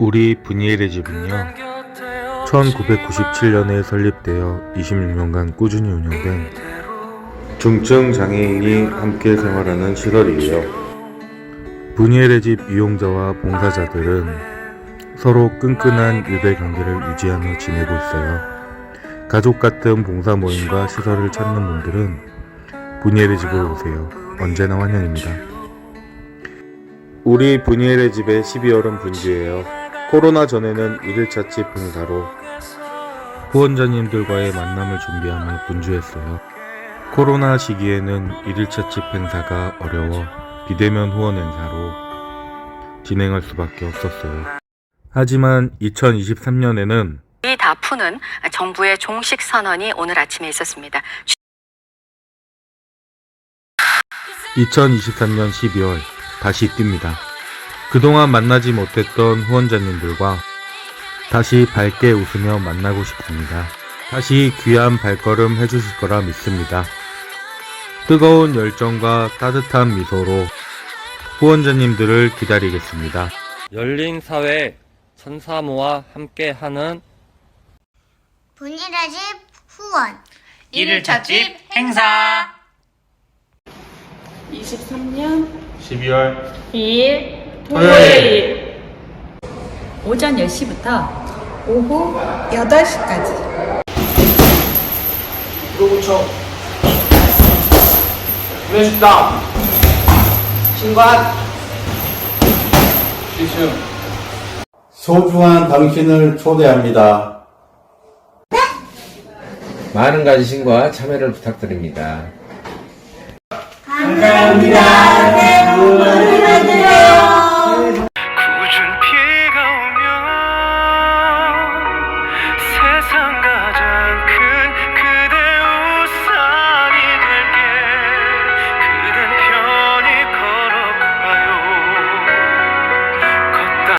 우리 분이엘의 집은요 1997년에 설립되어 26년간 꾸준히 운영된 중증 장애인이 함께 생활하는 시설이에요. 분이엘의 집 이용자와 봉사자들은 서로 끈끈한 일배 관계를 유지하며 지내고 있어요. 가족 같은 봉사 모임과 시설을 찾는 분들은 분이엘의 집으로 오세요. 언제나 환영입니다. 우리 분이엘의 집의 12월은 분주예요. 코로나 전에는 1일차 집 행사로 후원자님들과의 만남을 준비하며 분주했어요. 코로나 시기에는 1일차 집 행사가 어려워 비대면 후원 행사로 진행할 수밖에 없었어요. 하지만 2023년에는 이 다 푸는 정부의 종식 선언이 오늘 아침에 있었습니다. 2023년 12월 다시 뜁니다. 그동안 만나지 못했던 후원자님들과 다시 밝게 웃으며 만나고 싶습니다. 다시 귀한 발걸음 해주실 거라 믿습니다. 뜨거운 열정과 따뜻한 미소로 후원자님들을 기다리겠습니다. 열린 사회 천사모와 함께하는 분이라 집 후원 1일차 집 행사 23년 12월 2일 토요일. 오전 10시부터 오후 8시까지 프로부처 구내식당 신관 시승 소중한 당신을 초대합니다. 많은 관심과 참여를 부탁드립니다. 감사합니다. 새해 복 많이 받으세요. some